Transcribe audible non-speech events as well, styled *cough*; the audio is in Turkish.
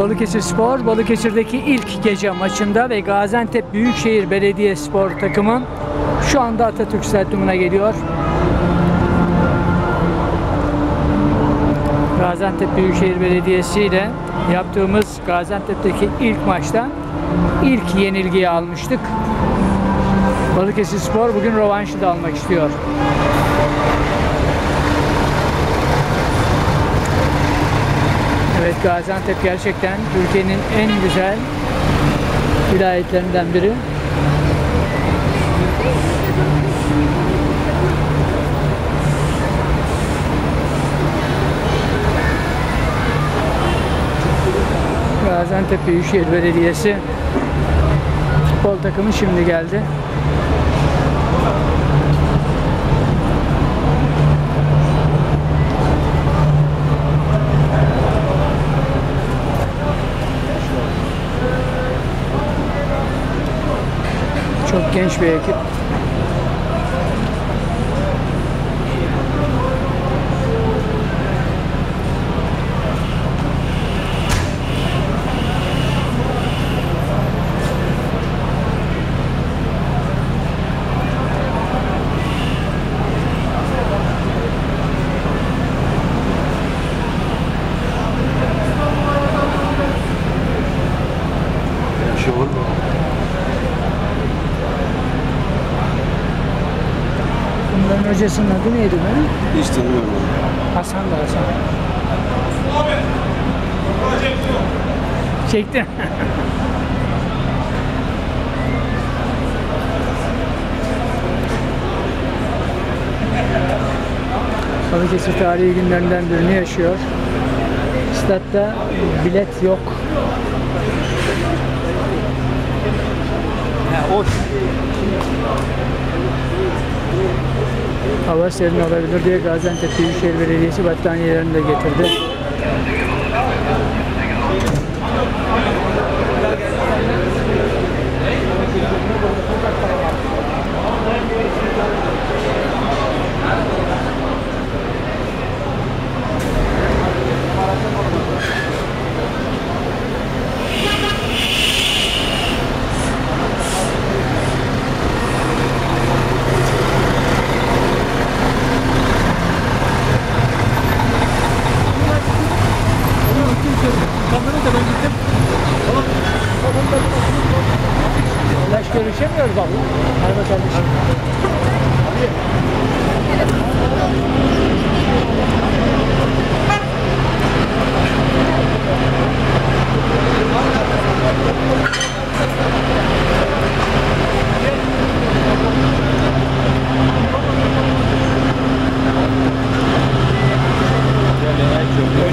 Balıkesir Spor, Balıkesir'deki ilk gece maçında ve Gaziantep Büyükşehir Belediyespor takımı şu anda Atatürk Stadyumuna geliyor. Gaziantep Büyükşehir Belediyesi ile yaptığımız Gaziantep'teki ilk maçta ilk yenilgiyi almıştık. Balıkesir Spor bugün rövanşı da almak istiyor. Gaziantep gerçekten Türkiye'nin en güzel vilayetlerinden biri. Gaziantep Büyükşehir Belediyesi futbol takımı şimdi geldi. Genç bir ekip. Bir hocasının adı neydi be? Hiç tanımıyorum onu. Hasan da Hasan. Çektim. *laughs* Balıkesir tarihi günlerinden birini yaşıyor. Statta bilet yok. Hava serin olabilir diye Gaziantep Büyükşehir Belediyesi battaniyelerini de getirdi. Leş görüşemiyoruz abi. Merhaba kardeşim. Thank you.